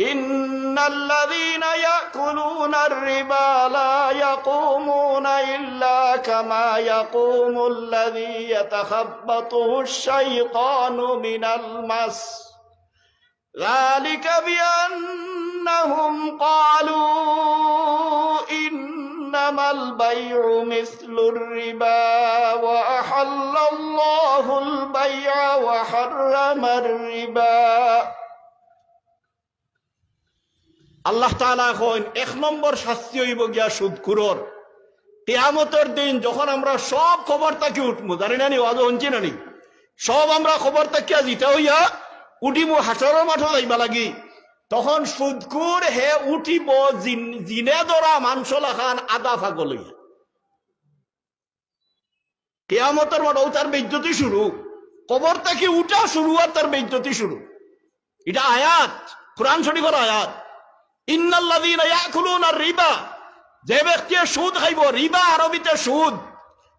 إن الذين يأكلون الربا لا يقومون إلا كما يقوم الذي يتخبطه الشيطان من المس ذلك بأنهم قالوا إنما البيع مثل الربا وأحل الله البيع وحرم الربا আল্লাহ তাআলা কইন এক নম্বর শাস্তি হইব গিয়া সুদখুরর। কেয়ামতের দিন যখন আমরা সব খবর তাকে উঠবো জানি না নি, ওয়াজ হঞ্চি না নি? সব আমরা খবর তাকিয়া জিতা হইয়া উঠিব হাসরের মাঠে যাইবা লাগি। তখন সুদকুর হে উঠিব জিনে ধরা মাংস লাখান আদা ফাগল হইয়া। কেয়ামতের মাঠ ও তার বেজ্জতি শুরু। কবর থেকে উঠা শুরু আর তার বেজ্জতি শুরু। এটা আয়াত, কোরআন শরীফের আয়াত। রিবা। যে ব্যক্তি সুদ খাইব, রিবা আরবিতে সুদ।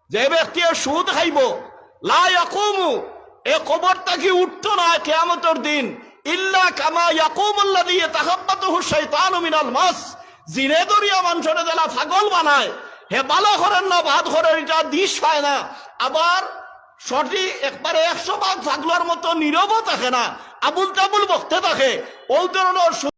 যে ব্যক্তি সুদ খাইব, লা ইয়াকুমু, এ কবর উঠতো না দিন? মিনাল দিশ পায় না। আবার সঠিক মতো নীরবও থাকে না। আবুল তাবুল বকতে থাকে। ওই ধরনের